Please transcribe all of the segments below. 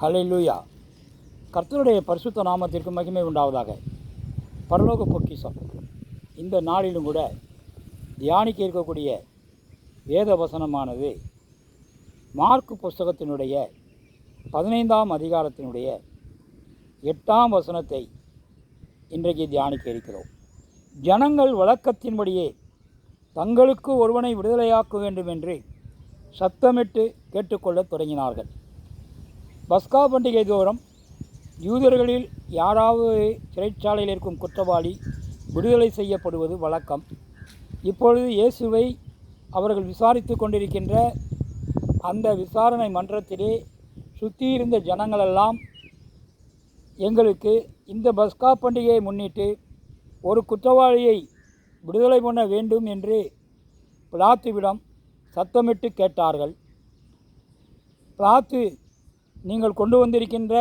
ஹalleluya கர்த்தருடைய பரிசுத்த நாமத்திற்கு மகிமை உண்டாவதாக. பரலோக பொக்கிசம் இந்த நாளிலும் கூட தியானிக்க இருக்கக்கூடிய வேத வசனமானது மார்க்கு புஸ்தகத்தினுடைய பதினைந்தாம் அதிகாரத்தினுடைய எட்டாம் வசனத்தை இன்றைக்கு தியானிக்க இருக்கிறோம். ஜனங்கள் வழக்கத்தின்படியே தங்களுக்கு ஒருவனை விடுதலையாக்க வேண்டும் என்று சத்தமிட்டு கேட்டுக்கொள்ளத் தொடங்கினார்கள். பஸ்கா பண்டிகை தோறும் யூதர்களில் யாராவது சிறைச்சாலையில் இருக்கும் குற்றவாளி விடுதலை செய்யப்படுவது வழக்கம். இப்பொழுது இயேசுவை அவர்கள் விசாரித்து கொண்டிருக்கின்ற அந்த விசாரணை மன்றத்திலே சுற்றி இருந்த ஜனங்களெல்லாம் எங்களுக்கு இந்த பஸ்கா பண்டிகையை முன்னிட்டு ஒரு குற்றவாளியை விடுதலை பண்ண வேண்டும் என்று பிளாத்துவிடம் சத்தமிட்டு கேட்டார்கள். பிளாத்து நீங்கள் கொண்டு வந்திருக்கின்ற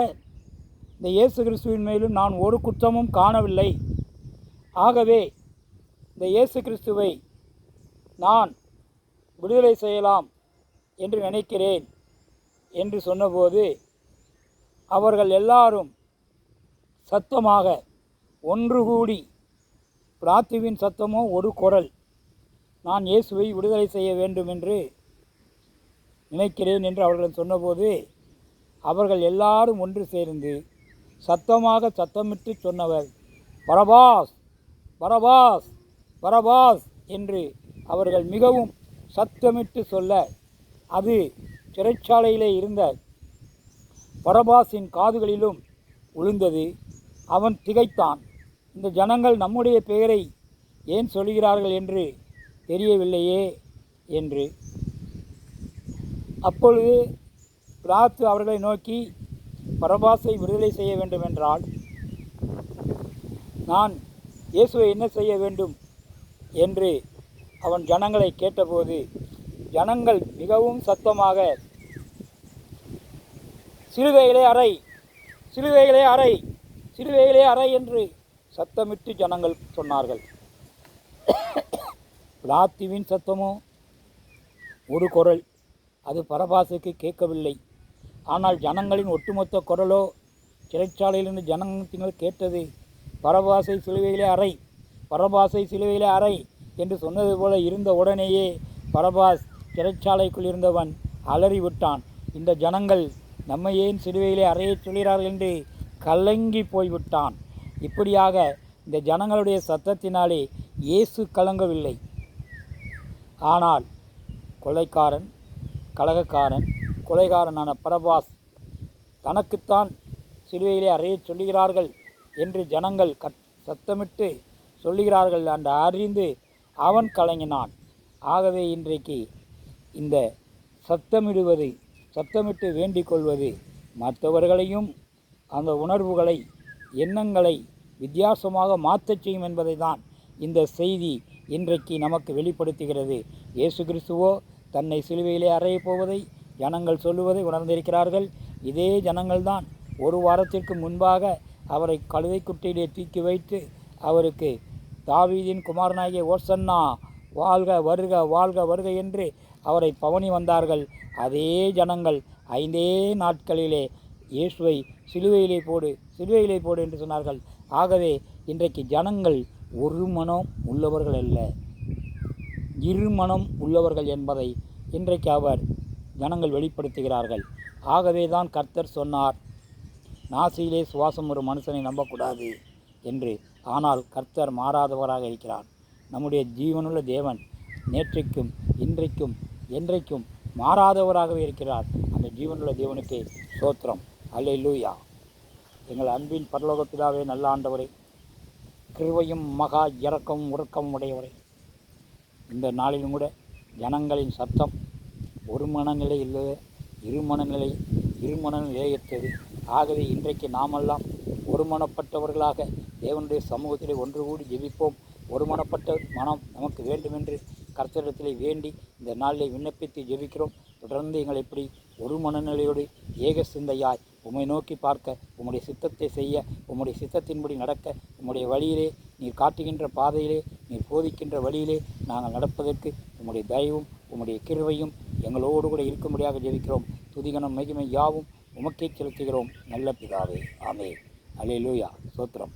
இந்த இயேசு கிறிஸ்துவின் மேலும் நான் ஒரு குற்றமும் காணவில்லை. ஆகவே இந்த இயேசு கிறிஸ்துவை நான் விடுதலை செய்யலாம் என்று நினைக்கிறேன் என்று சொன்னபோது அவர்கள் எல்லாரும் சத்தமாக ஒன்று கூடி பிராத்துவின் சத்தமோ ஒரு குரல் நான் இயேசுவை விடுதலை செய்ய வேண்டும் என்று நினைக்கிறேன் என்று அவர்கள் சொன்னபோது அவர்கள் எல்லாரும் ஒன்று சேர்ந்து சத்தமாக சத்தமிட்டு சொன்னவர் பரபாஸ் பரபாஸ் பரபாஸ் என்று அவர்கள் மிகவும் சத்தமிட்டு சொல்ல அது சிறைச்சாலையிலே இருந்த பரபாஸின் காதுகளிலும் விழுந்தது அவன் திகைத்தான். இந்த ஜனங்கள் நம்முடைய பெயரை ஏன் சொல்கிறார்கள் என்று தெரியவில்லையே என்று. அப்பொழுது பிராத்து அவர்களை நோக்கி பரபாசை விடுதலை செய்ய வேண்டும் என்றால் நான் இயேசுவை என்ன செய்ய வேண்டும் என்று அவன் ஜனங்களை கேட்டபோது ஜனங்கள் மிகவும் சத்தமாக சிலுவைகளே அறை சிலுவைகளே அறை சிலுவைகளே அறை என்று சத்தமிட்டு ஜனங்கள் சொன்னார்கள். பிளாத்திவின் சத்தமோ? ஒரு குரல். அது பரபாசுக்கு கேட்கவில்லை. ஆனால் ஜனங்களின் ஒட்டுமொத்த குரலோ சிறைச்சாலையிலிருந்து ஜனத்தினர் கேட்டது பரபாசை சிலுவையிலே அறை பரபாசை சிலுவையிலே அறை என்று சொன்னது போல இருந்த உடனேயே பரபாஸ் சிறைச்சாலைக்குள் இருந்தவன் அலறி விட்டான். இந்த ஜனங்கள் நம்மை ஏன் சிலுவையிலே அறையச் சொல்கிறார்கள் என்று கலங்கி போய்விட்டான். இப்படியாக இந்த ஜனங்களுடைய சத்தத்தினாலே இயேசு கலங்கவில்லை. ஆனால் கொலைக்காரன் கலகக்காரன் கொலைகாரனான பரபாஸ் தனக்குத்தான் சிலுவையிலே அறையச் சொல்லுகிறார்கள் என்று ஜனங்கள் கத் சத்தமிட்டு சொல்லுகிறார்கள் என்று அறிந்து அவன் கலங்கினான். ஆகவே இன்றைக்கு இந்த சத்தமிடுவது சத்தமிட்டு வேண்டிக் கொள்வது மற்றவர்களையும் அந்த உணர்வுகளை எண்ணங்களை வித்தியாசமாக மாற்றச் செய்யும் என்பதை தான் இந்த செய்தி இன்றைக்கு நமக்கு வெளிப்படுத்துகிறது. இயேசு கிறிஸ்துவோ தன்னை சிலுவையிலே அறையப் போவதை ஜனங்கள் சொல்லுவதை உணர்ந்திருக்கிறார்கள். இதே ஜனங்கள்தான் ஒரு வாரத்திற்கு முன்பாக அவரை கழுதை குட்டையிலே தூக்கி வைத்து அவருக்கு தாவீதின் குமாரனாகிய ஓசன்னா வாழ்க வருக வாழ்க வருக என்று அவரை பவனி வந்தார்கள். அதே ஜனங்கள் ஐந்தே நாட்களிலே இயேசுவை சிலுவையிலே போடு சிலுவையிலே போடு என்று சொன்னார்கள். ஆகவே இன்றைக்கு ஜனங்கள் ஒரு மனம் உள்ளவர்கள் அல்ல. இரு மனம் உள்ளவர்கள் என்பதை இன்றைக்கு அவர் ஜனங்கள் வெளிப்படுத்துகிறார்கள். ஆகவே தான் கர்த்தர் சொன்னார் நாசியிலே சுவாசம் ஒரு மனுஷனை நம்பக்கூடாது என்று. ஆனால் கர்த்தர் மாறாதவராக இருக்கிறார். நம்முடைய ஜீவனுள்ள தேவன் நேற்றைக்கும் இன்றைக்கும் என்றைக்கும் மாறாதவராகவே இருக்கிறார். அந்த ஜீவனுள்ள தேவனுக்கு சோத்திரம் அல்லே லூயா எங்கள் அன்பின் பரலோக பிதாவே நல்ல ஆண்டவரே கிருபையும் மகா இறக்கமும் உறக்கமும் உடையவரே இந்த நாளிலும் கூட ஜனங்களின் சத்தம் ஒரு மனநிலை இல்லை. இரு மனநிலை இரு மனநிலையற்றது ஆகவே இன்றைக்கு நாமெல்லாம் ஒருமனப்பட்டவர்களாக தேவனுடைய சமூகத்திலே ஒன்று கூடி ஜெபிப்போம். ஒருமனப்பட்ட மனம் நமக்கு வேண்டுமென்று கர்த்தரிடத்திலே வேண்டி இந்த நாளிலே விண்ணப்பித்து ஜெபிக்கிறோம். தொடர்ந்து எங்களை இப்படி ஒரு மனநிலையோடு ஏக சிந்தையாய் உம்மை நோக்கி பார்க்க உம்முடைய சித்தத்தை செய்ய உம்முடைய சித்தத்தின்படி நடக்க உம்முடைய வழியிலே நீர் காட்டுகின்ற பாதையிலே நீர் போதிக்கின்ற வழியிலே நாங்கள் நடப்பதற்கு உம்முடைய தயவும் உம்முடைய கிருவையும் எங்களோடு கூட இருக்கும்படியாக ஜெபிக்கிறோம். துதிகனம் மகிமை யாவும் உமக்கே செலுத்துகிறோம். நல்ல பிதாவே ஆமே அலே லூயா சோத்திரம்